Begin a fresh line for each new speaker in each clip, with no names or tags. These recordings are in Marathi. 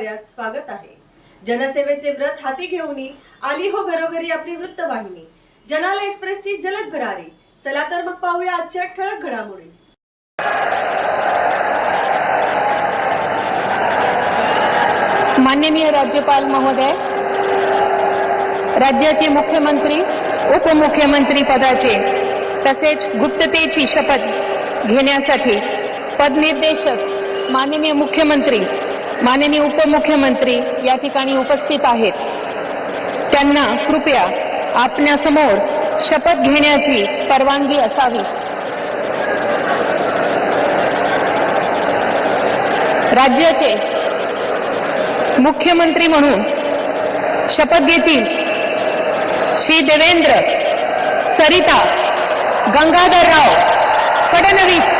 कार्यात स्वागत आहे. जनसेवेचे व्रत हाती घेऊन आली हो घरोघरी आपली वृत्तवाहिनी. जनाला एक्सप्रेसची जलद भरारी. चला तर मग पाहूया आजच्या ठळक घडामोडी.
माननीय राज्यपाल महोदय राज्याचे मुख्यमंत्री उपमुख्यमंत्री पदाचे तसेच गुप्ततेची शपथ घेण्यासाठी पदनिर्देशक माननीय मुख्यमंत्री माननीय उपमुख्यमंत्री या ठिकाणी उपस्थित आहेत. त्यांना कृपया आपल्यासमोर शपथ घेण्याची परवानगी असावी. राज्याचे मुख्यमंत्री म्हणून शपथ घेतील श्री देवेंद्र सरिता गंगाधरराव फडणवीस.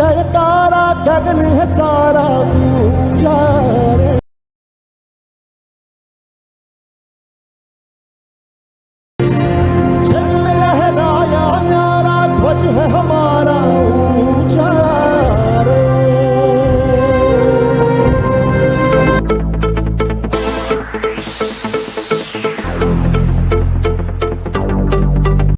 है तारा गगन है सारा तू जा